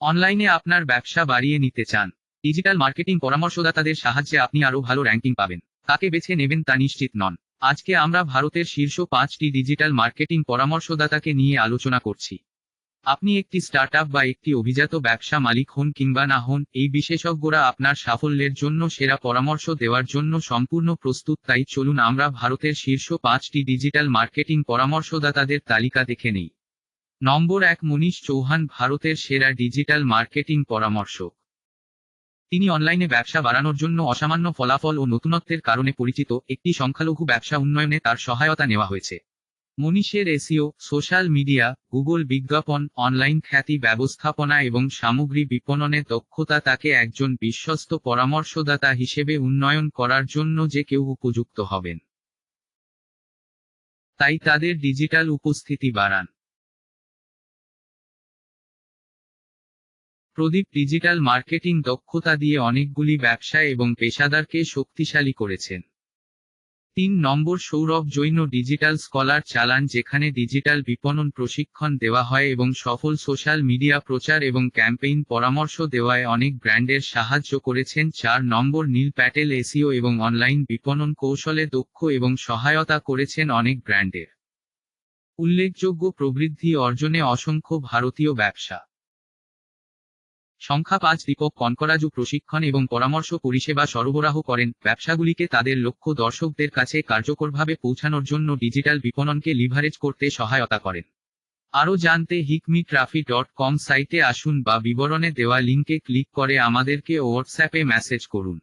অনলাইনে আপনার ব্যবসা বাড়িয়ে নিতে চান। ডিজিটাল মার্কেটিং পরামর্শদাতাদের সাহায্যে আপনি আরও ভালো র্যাঙ্কিং পাবেন। কাকে বেছে নেবেন তা নিশ্চিত নন। আজকে আমরা ভারতের শীর্ষ পাঁচটি ডিজিটাল মার্কেটিং পরামর্শদাতাকে নিয়ে আলোচনা করছি। আপনি একটি স্টার্টআপ বা একটি অভিজাত ব্যবসা মালিক হন কিংবা না হন, এই বিশেষজ্ঞরা আপনার সাফল্যের জন্য সেরা পরামর্শ দেওয়ার জন্য সম্পূর্ণ প্রস্তুত, তাই চলুন আমরা ভারতের শীর্ষ পাঁচটি ডিজিটাল মার্কেটিং পরামর্শদাতাদের তালিকা দেখে নেই। নম্বর এক মনীষ চৌহান ভারতের সেরা ডিজিটাল মার্কেটিং পরামর্শক। তিনি অনলাইনে ব্যবসা বাড়ানোর জন্য অসামান্য ফলাফল ও নতুনত্বের কারণে পরিচিত একটি সংখ্যালঘু ব্যবসা উন্নয়নে তার সহায়তা নেওয়া হয়েছে। মনীষের এসিও, সোশ্যাল মিডিয়া, গুগল বিজ্ঞাপন, অনলাইন খ্যাতি ব্যবস্থাপনা এবং সামগ্রী বিপণনে দক্ষতা তাকে একজন বিশ্বস্ত পরামর্শদাতা হিসেবে উন্নয়ন করার জন্য যে কেউ উপযুক্ত হবেন। তাই তাদের ডিজিটাল উপস্থিতি বাড়ান। প্রদীপ ডিজিটাল মার্কেটিং দক্ষতা দিয়ে অনেকগুলি ব্যবসা এবং পেশাদারকে শক্তিশালী করেছেন। তিন নম্বর সৌরভ জৈন ডিজিটাল স্কলার চালান যেখানে ডিজিটাল বিপণন প্রশিক্ষণ দেওয়া হয় এবং সফল সোশ্যাল মিডিয়া প্রচার এবং ক্যাম্পেইন পরামর্শ দেওয়ায় অনেক ব্র্যান্ডের সাহায্য করেছেন। চার নম্বর নীল প্যাটেল এসিও এবং অনলাইন বিপণন কৌশলে দক্ষ এবং সহায়তা করেছেন অনেক ব্র্যান্ডের। উল্লেখযোগ্য প্রবৃদ্ধি অর্জনে অসংখ্য ভারতীয় ব্যবসা। সংখ্যা পাঁচ দীপক কনকরাজু প্রশিক্ষণ এবং পরামর্শ পরিষেবা সরবরাহ করেন। ব্যবসাগুলিকে তাদের লক্ষ্য দর্শকদের কাছে কার্যকরভাবে পৌঁছানোর জন্য ডিজিটাল বিপণনকে লিভারেজ করতে সহায়তা করেন। আরও জানতে হিকমি ট্রাফি ডট কম সাইটে আসুন বা বিবরণে দেওয়া লিঙ্কে ক্লিক করে আমাদেরকে হোয়াটসঅ্যাপে মেসেজ করুন।